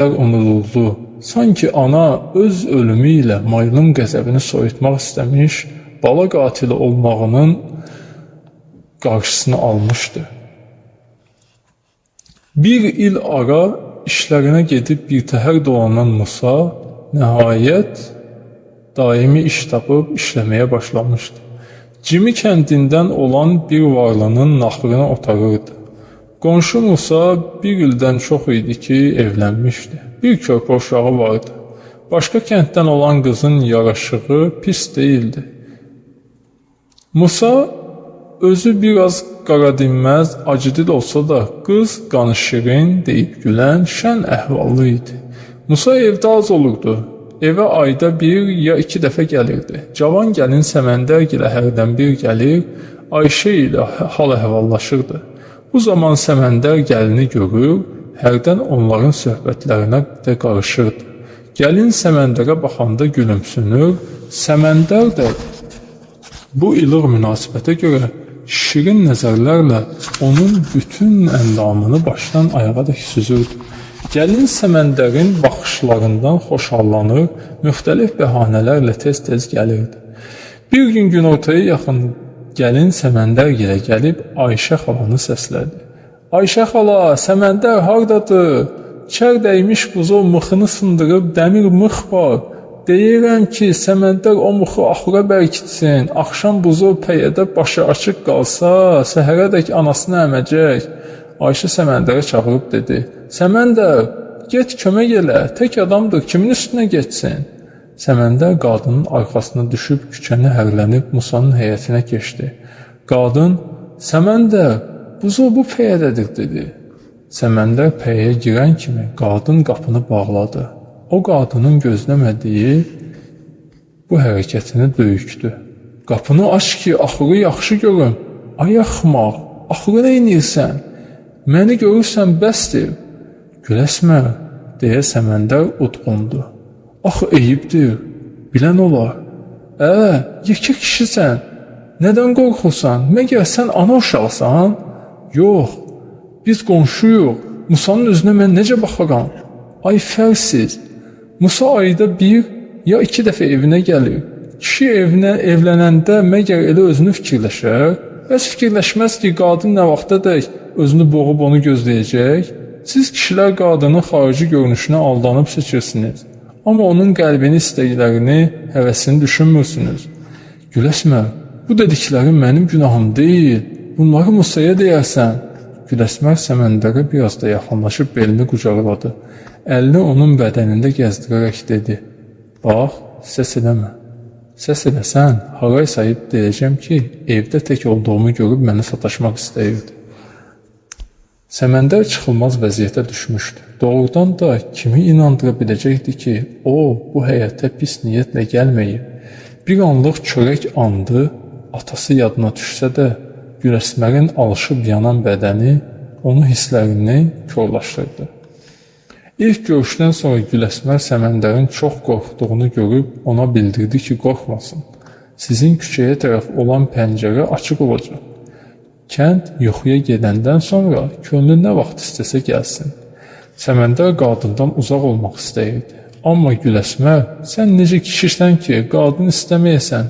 onurlu, sanki ana öz ölümü ilə Maylın qəzəbini soyutmaq istəmiş, bala qatili olmağının qarşısını almışdı. Bir il ara işlərinə gedib birtəhər dolanan Musa nəhayət daimi iş tapıb işləməyə başlamışdı. Cimi kəndindən olan bir varlının naxırını otarırdı. Qonşu Musa bir ildən çox idi ki, evlənmişdi. Bir körpə uşağı vardı. Başqa kənddən olan qızın yaraşığı pis deyildi. Musa özü biraz qaradinməz, acıdil olsa da, qız qanı şirin, deyib gülən, şən əhvallı idi. Musa evdə az olurdu. Evə ayda bir ya iki dəfə gəlirdi. Cavan gəlin Səməndər gilə hərdən bir gəlir, Ayşə ilə hal əhvallaşırdı. Bu zaman Səməndər gəlini görür, hərdən onların söhbətlərinə də qarışırdı. Gəlin Səməndərə baxanda gülümsünür, Səməndər də bu ilıq münasibətə görə şirin nəzərlərlə onun bütün əndamını başdan ayağa dək süzürdü. Gəlin Səməndərin baxışlarından xoşallanır, müxtəlif bəhanələrlə tez-tez gəlirdi. Bir gün günortaya yaxın Gəlin Səməndər gilə gəlib Ayşə xalanı səslədi. Ayşə xala, Səməndər hardadır? Çər dəymiş buzov mıxını sındırıb dəmir mıx var. Deyirəm ki, Səməndər o mıxı axura bərkitsin. Axşam buzov pəyədə başı açıq qalsa, səhərədək anasını əməcək. Ayşə Səməndərə çağırıb dedi: "Səməndər, get kömək elə. Tək adamdır, kimin üstünə getsin?" Səməndər qadının arxasına düşüb küçəni hərlənib Musanın həyətinə keçdi. Qadın, Səməndər, buzu bu pəyədədir, dedi. Səməndər pəyəyə girən kimi qadın qapını bağladı. O qadının gözləmədiyi bu hərəkətini döyükdü. Qapını aç ki, axırı yaxşı görüm. Ay axmaq, axırı nə edirsən? Məni görürsən bəsdir. Güləsmə, deyə Səməndər udqundu. Axı eyibdir, bilən olar. Ə, yekə kişisən. Nədən qorxursan? Məgər sən ana uşaqsan? Yox, biz qonşuyuq. Musanın üzünə mən necə baxaram? Ay fərsiz. Musa ayda bir ya iki dəfə evinə gəlir. Kişi evinə evlənəndə məgər elə özünü fikirləşər? Bəs fikirləşməz ki, qadın nə vaxtadək özünü boğub onu gözləyəcək? Siz kişilər qadının xarici görünüşünə aldanıb seçirsiniz. Amma onun qəlbini, istəklərini, həvəsini düşünmürsünüz. Güləsmə, bu dediklərin mənim günahım deyil. Bunları Musaya deyərsən. Güləsmər Səməndərə biraz da yaxınlaşıb belini qucaqladı. Əlini onun bədənində gəzdirərək dedi: "Bax, səs eləmə. Səs eləsən, haray sayıb deyəcəm ki, evdə tək olduğumu görüb mənə sataşmaq istəyirdi." Səməndər çıxılmaz vəziyyətə düşmüşdü. Doğrudan da kimi inandıra biləcəkdi ki, o bu həyətə pis niyyətlə gəlməyib. Bir anlıq çörək andı, atası yadına düşsə də, Güləsmərin alışıb yanan bədəni onu hisslərini korlaşdırdı. İlk görüşdən sonra Güləsmər Səməndərin çox qorxduğunu görüb ona bildirdi ki, qorxmasın. Sizin küçəyə tərəf olan pəncərə açıq olacaq. Kənd yuxuya gedəndən sonra könlü nə vaxt istəsə gəlsin. Səməndər qadından uzaq olmaq istəyirdi. Amma Güləsmər, sən necə kişisən ki, qadın istəməyəsən,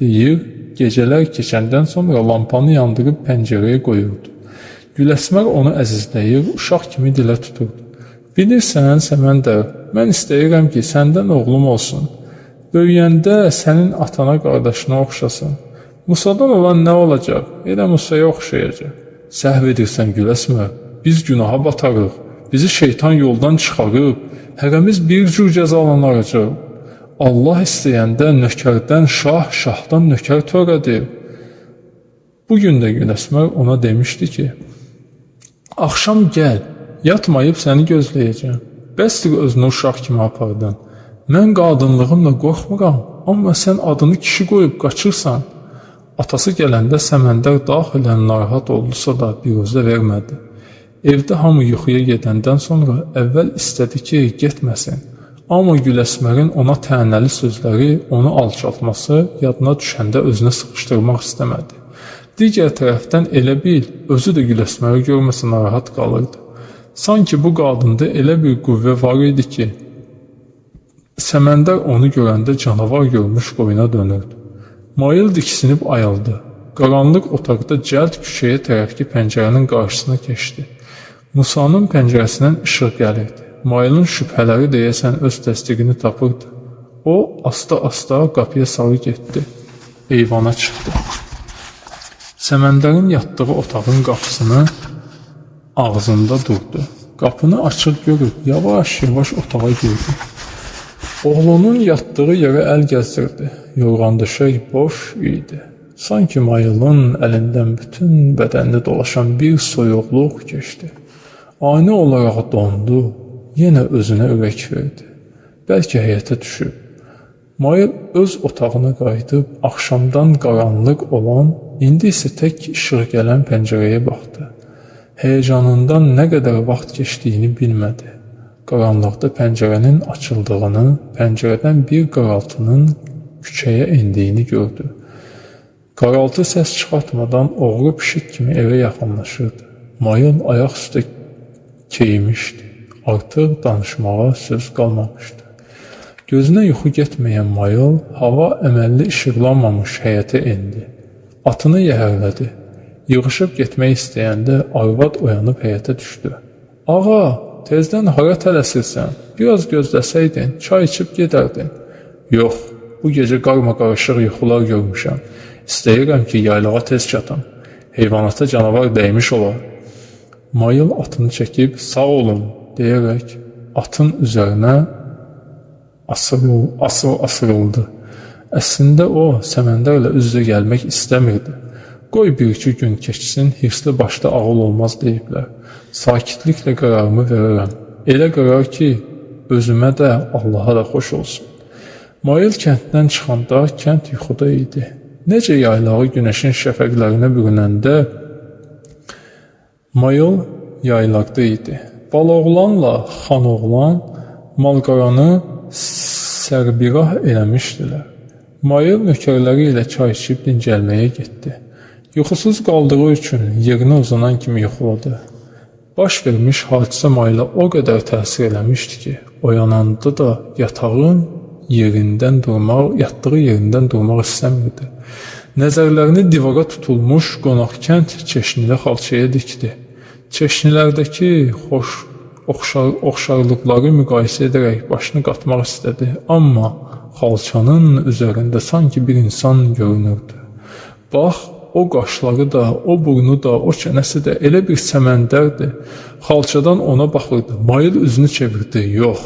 deyir, gecələr keçəndən sonra lampanı yandırıb pəncərəyə qoyurdu. Güləsmər onu əzizləyir, uşaq kimi dilə tuturdu. Bilirsən, Səməndər, mən istəyirəm ki, səndən oğlum olsun. Böyüyəndə sənin atana, qardaşına oxşasın. Musadan olan nə olacaq? Elə Musaya oxşayacaq. Səhv edirsən Güləsmə. Biz günaha batarıq. Bizi şeytan yoldan çıxarıb, hərəmiz bir cür cəzalanacaq. Allah istəyəndə nökərdən şah, şahdan nökər törədir. Bu gün də Güləsmər ona demişdi ki, Axşam gəl, yatmayıb səni gözləyəcəm. Bəsdir özünü uşaq kimi apardın. Mən qadınlığımla qorxmuram, amma sən adını kişi qoyub qaçırsan. Atası gələndə Səməndər daxilən narahat oldusa da biruzə vermədi. Evdə hamı yuxuya gedəndən sonra əvvəl istədi ki, getməsin. Amma Güləsmərin ona tənəli sözləri, onu alçaltması yadına düşəndə özünə sıxışdırmaq istəmədi. Digər tərəfdən elə bil, özü də Güləsməri görməsə narahat qalırdı. Sanki bu qadında elə bir qüvvə var idi ki, Səməndər onu görəndə canavar görmüş qoyuna dönürdü. Mayıl diksinib ayıldı. Qaranlıq otaqda cəld küçəyə tərəfki pəncərənin qarşısına keçdi. Musanın pəncərəsindən işıq gəlirdi. Mayılın şübhələri deyəsən öz təsdiqini tapırdı. O asta-asta qapıya sarı getdi. Eyvana çıxdı. Səməndərin yatdığı otağın qapısını ağzında durdu. Qapını açıq görüb yavaş-yavaş otağa girdi. Oğlunun yatdığı yerə əl gəzdirdi. Yorğan döşək boş idi. Sanki mayılın əlindən bütün bədənində dolaşan bir soyuqluq keçdi. Ani olaraq dondu, yenə özünə ürək verdi. Bəlkə həyətə düşüb. Mayıl öz otağına qayıdıb axşamdan qaranlıq olan, indi isə tək işıq gələn pəncərəyə baxdı. Həyəcanından nə qədər vaxt keçdiyini bilmədi. Qaranlıqda pəncərənin açıldığını, pəncərədən bir qaraltının küçəyə endiyini gördü. Qaraltı səs çıxartmadan oğru pişik kimi evə yaxınlaşırdı. Mayıl ayaq üstə keymişdi. Artıq danışmağa söz qalmamışdı. Gözünə yuxu getməyən Mayıl hava əməlli işıqlanmamış həyətə endi. Atını yəhərlədi. Yığışıb getmək istəyəndə arvad oyanıb həyətə düşdü. Ağa, tezdən hara tələsirsən? Biraz gözləsəydin, çay içib gedərdin. Yox, bu gecə qarma qarışıq yuxular görmüşəm. İstəyirəm ki, yaylağa tez çatım. Heyvanata canavar dəymiş olar. Mayıl atını çəkib sağ olun deyərək atın üzərinə asıl, asıl asılıldı. Əslində o Səməndərlə üz-üzə gəlmək istəmirdi. Qoy bir-iki gün keçsin, hirsli başda ağıl olmaz deyiblər. Sakitliklə qərarımı verərəm. Elə qərar ki, özümə də, Allaha da xoş olsun. Mayıl kənddən çıxanda kənd yuxuda idi. Necə yaylağı günəşin şəfəqlərinə bürünəndə Mayıl yaylaqda idi. Baloğlanla xanoğlan malqaranı sərbirah eləmişdilər. Mayıl nökərləri ilə çay içib dincəlməyə getdi. Yuxusuz qaldığı üçün yerinə uzanan kimi yuxuladı. Baş vermiş hadisə Mayıla o qədər təsir eləmişdi ki, oyananda da yatağın yerindən durmaq, yatdığı yerindən durmaq istəmirdi. Nəzərlərini divara tutulmuş qonaqkənd çeşnili xalçaya dikdi. Çeşnilərdəki xoş oxşar, oxşarlıqları müqayisə edərək başını qatmaq istədi, amma xalçanın üzərində sanki bir insan görünürdü. Bax, o qaşları da, o burnu da, o çənəsi də elə bir səməndərdir. Xalçadan ona baxırdı. Mayıl üzünü çevirdi. Yox,